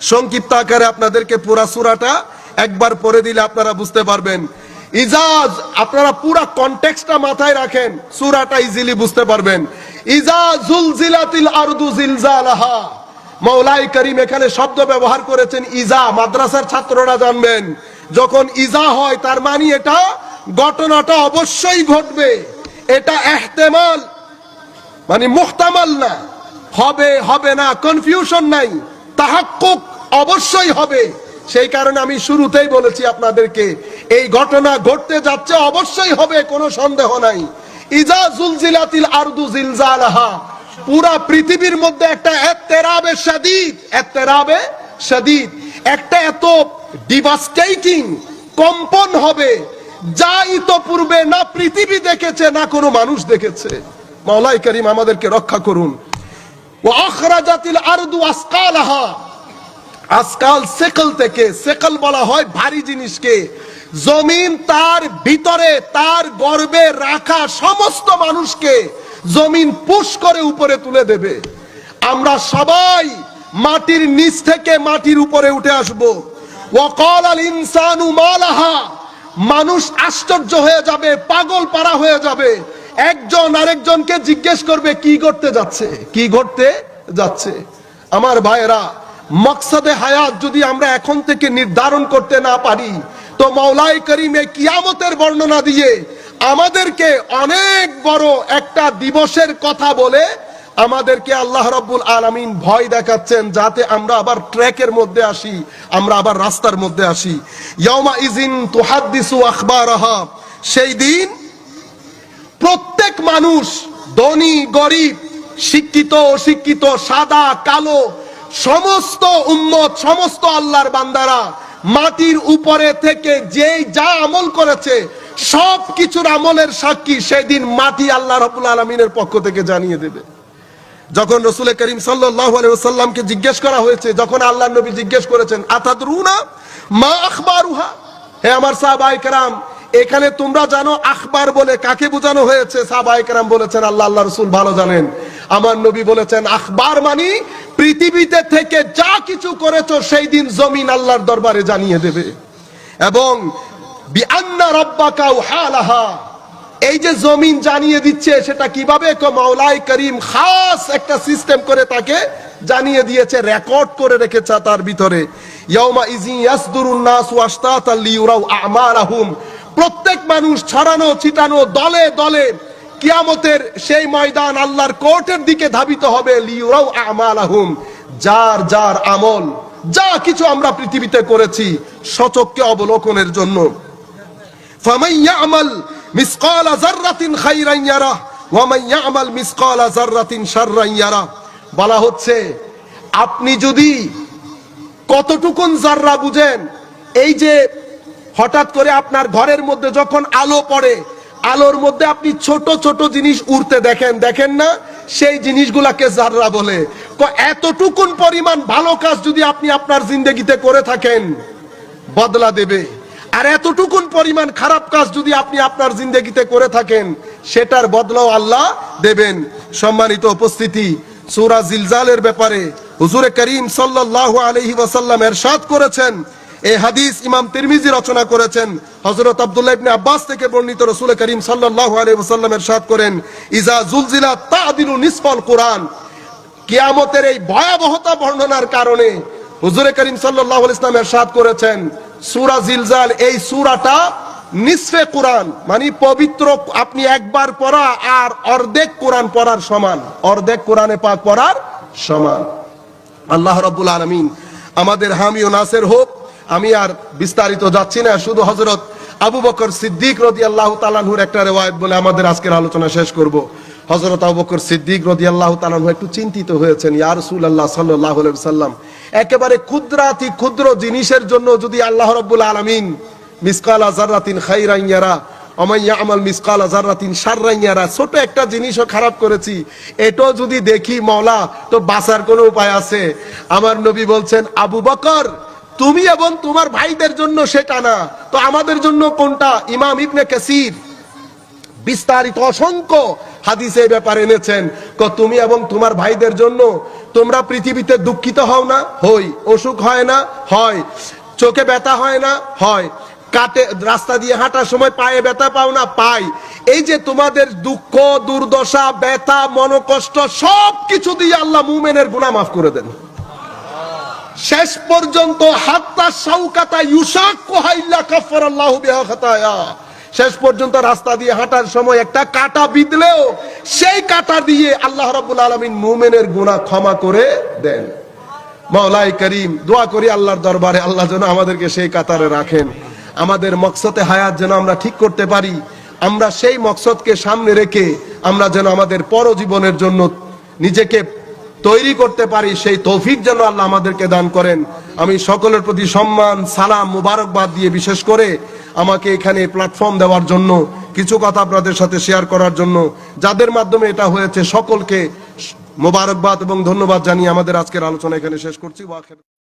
সংক্ষিপ্ত আকারে আপনাদেরকে পুরা সুরাটা একবার পড়ে দিলে আপনারা বুঝতে পারবেন। ইজাজ, আপনারা পুরা কনটেক্সটটা মাথায় রাখেন, সুরাটা ইজিলি বুঝতে পারবেন। ইজা জুলজিলাতিল আরদু জিলজালাহা। মৌলাই করিম এখানে শব্দ ব্যবহার করেছেন, ইজা, মাদ্রাসার ছাত্ররা জানবেন। যখন ইজা হয়, তার মানে এটা ঘটনাটা অবশ্যই ঘটবে। এটা এহতেমাল মানে মুহতামাল না। হবে হবে না কনফিউশন নাই। তাহাক্কুক অবশ্যই হবে। সেই কারণে আমি শুরুতেই বলেছি আপনাদেরকে, এই ঘটনা ঘটতে যাচ্ছে অবশ্যই হবে, কোনো সন্দেহ নাই। ইজা জুলজিলাতিল আরদু জিলজালাহা, পুরা পৃথিবীর মধ্যে একটা এত্তেরাবে শাদীদ এত্তেরাবে শাদীদ, একটা এত ডিভাস্টেটিং কম্পন হবে যা ইতপূর্বে না পৃথিবী দেখেছে, না কোনো মানুষ দেখেছে। মাওলাই করিম আমাদেরকে রক্ষা করুন। আজকাল সেকল থেকে, সেকল বলা হয় ভারী জিনিসকে। জমিন তার ভিতরে, তার গর্বে রাখা সমস্ত মানুষকে জমিন পুশ করে উপরে তুলে দেবে। আমরা সবাই মাটির নিচ থেকে মাটির উপরে উঠে আসব। ওয়াকাল আল ইনসানু মালাহা। মানুষ আশ্চর্য হয়ে যাবে, পাগল পারা হয়ে যাবে। একজন আরেকজনকে জিজ্ঞেস করবে, কি করতে যাচ্ছে? কি ঘটতে যাচ্ছে? আমার ভাইয়েরা, মকসদে হায়াত যদি আমরা এখন থেকে নির্ধারণ করতে না পারি, তো মৌলাই করিমে কিয়ামতের বর্ণনা দিয়ে আমাদেরকে অনেক বড় একটা দিবসের কথা বলে আমাদেরকে আল্লাহ রব্বুল আলামিন ভয় দেখাচ্ছেন, যাতে আমরা আবার ট্র্যাকের মধ্যে আসি, আমরা আবার রাস্তার মধ্যে আসি। ইয়াউমা ইজিন তুহাদ্দিসু আখবারাহা, সেই দিন মানুষ, ধনী, গরিব, শিক্ষিত, অশিক্ষিত, সাদা, কালো, সমস্ত উম্মত, সমস্ত আল্লাহর বান্দারা মাটির উপরে থেকে যেই যা আমল করেছে সব কিছুর আমলের সাক্ষী সেদিন মাটি আল্লাহ রবুল আলমিনের পক্ষ থেকে জানিয়ে দেবে। যখন রসুল করিম সাল্লামকে জিজ্ঞেস করা হয়েছে, যখন আল্লাহ নবী জিজ্ঞেস করেছেন, আতাদরুনা মা আখবারুহা? হে আমার সাহাবাই এখানে তোমরা জানো আখবার বলে কাকে বোঝানো হয়েছে? সাহাবাই কারাম বলেছেন, আল্লাহ আল্লাহ রসুল ভালো জানেন। আমার নবী বলেছেন, আখবার মানি পৃথিবীতে থেকে যা কিছু করেছ সেই দিন জমিন আল্লাহর দরবারে জানিয়ে দেবে। এবং এই যে জমিন জানিয়ে দিচ্ছে সেটা কীভাবে মাওলাই করিম খাস একটা সিস্টেম করে তাকে জানিয়ে দিয়েছে, রেকর্ড করে রেখেছে তার ভিতরে। ইয়াউমা ইজি ইয়াসদুরুন নাস ওয়াশতাতাল লিউরাউ মানুষ ছাড়ানো চিটানো দলে দলে কিয়ামতের সেই ময়দান আল্লাহর কোর্টের দিকে ধাবিত হবে যার যার আমল, যা কিছু আমরা পৃথিবীতে করেছি, সচককে অবলোকনের জন্য। ফামাইয়া আমাল মিসকাল খাইরান ইয়ারা আমাল মিসকাল শাররান ইয়ারা। বলা হচ্ছে, আপনি যদি কতটুকুন জাররা বুঝেন, এই যে হঠাৎ করে আপনার ঘরের মধ্যে যখন আলো পড়ে, আলোর মধ্যে আপনি ছোট ছোট জিনিস উড়তে দেখেন দেখেন না? সেই জিনিসগুলাকে জাররা বলে। এতটুকুন পরিমাণ ভালো কাজ যদি আপনি আপনার জিন্দগিতে করে থাকেন, বদলা দেবে। আর এতটুকুন পরিমাণ খারাপ কাজ যদি আপনি আপনার জিন্দগিতে করে থাকেন, সেটার বদলাও আল্লাহ দেবেন। সম্মানিত উপস্থিতি, সূরা জিলজালের ব্যাপারে হুজুরে করিম সাল্লাল্লাহু আলাইহি ওয়াসাল্লাম এরশাদ করেছেন। এই হাদিস ইমাম তিরমিজি রচনা করেছেন। হজরত আব্দুল্লাহ ইবনে আব্বাস থেকে বর্ণিত রাসূল করিম সাল্লাল্লাহু আলাইহি ওয়াসাল্লাম এরশাদ করেন, ইজা জুলজিলা তাদিলু নিসফাল কোরআন। কিয়ামতের এই ভয়াবহতা বর্ণনার কারণে হুজুরে করিম সাল্লাল্লাহু আলাইহি ইসলাম এরশাদ করেছেন, সূরা জিলজাল, এই সূরাটা নিসফে কোরআন। মানে পবিত্র, আপনি একবার পড়া আর অর্ধেক কোরআন পড়ার সমান। অর্ধেক কোরআনে পাক পড়ার সমান। আল্লাহ রাব্বুল আলামিন আমাদের হামি ও নাসের হোক আমি আর বিস্তারিত যাচ্ছি না, শুধু হযরত আবু বকর সিদ্দিক রাদিয়াল্লাহু তাআলাহুর একটা রিওয়ায়াত বলে আমাদের আজকের আলোচনা শেষ করব। হযরত আবু বকর সিদ্দিক রাদিয়াল্লাহু তাআলাহু একটু চিন্তিত হয়েছেন, ইয়া রাসূলুল্লাহ সাল্লাল্লাহু আলাইহি সাল্লাম একেবারে ক্ষুদ্রাতি ক্ষুদ্র জিনিসের জন্য যদি আল্লাহ রাব্বুল আলামিন মিসকালা জাররাতিন খাইরান ইয়ারা অমাইয়া আমাল মিসকালা জাররাতিন শাররান ইয়ারা, ছোট একটা জিনিসও খারাপ করেছি, এটাও যদি দেখি মাওলা, তো বাঁচার কোনো উপায় আছে? আমার নবী বলছেন, আবু বকর তুমি এবং তোমার ভাইদের জন্য সেটা না। তো আমাদের জন্য কোনটা? ইমাম ইবনে কাসির। বিস্তারিত অসংখ্য হাদিসে ব্যাপারে এনেছেন। ক তুমি এবং তোমার ভাইদের জন্য তোমরা পৃথিবীতে দুঃখিত হও না? হই। অসুখ হয় না? হয়। চোখে ব্যথা হয় না? হয়। কাটে, রাস্তা দিয়ে হাঁটার সময় পায়ে ব্যথা পাও না? পাই। এই যে তোমাদের দুঃখ, দুর্দশা, ব্যথা, মনোকষ্ট সব কিছু দিয়ে আল্লাহ মুমেনের গুনাহ মাফ করে দেন। শেষ পর্যন্ত শেষ পর্যন্ত রাস্তা দিয়ে হাঁটার সময় একটা কাটা বিঁধলেও সেই কাটা দিয়ে আল্লাহ রাব্বুল আলামিন মুমিনের গুনাহ ক্ষমা করে দেন। মাওলাই করিম, দোয়া করি আল্লাহর দরবারে আল্লাহ যেন আমাদেরকে সেই কাতারে রাখেন। আমাদের মকসদে হায়াত যেন আমরা ঠিক করতে পারি, আমরা সেই মকসদকে সামনে রেখে আমরা যেন আমাদের পরজীবনের জন্য নিজেকে তৈরি করতে পারি, সেই তৌফিক যেন আল্লাহ আমাদেরকে দান করেন। আমি সকলের প্রতি সম্মান, সালাম, মুবারকবাদ দিয়ে বিশেষ করে আমাকে এখানে প্ল্যাটফর্ম দেওয়ার জন্য, কিছু কথা আপনাদের সাথে শেয়ার করার জন্য, যাদের মাধ্যমে এটা হয়েছে সকলকে মোবারকবাদ এবং ধন্যবাদ জানিয়ে আমাদের আজকের আলোচনা এখানে শেষ করছি।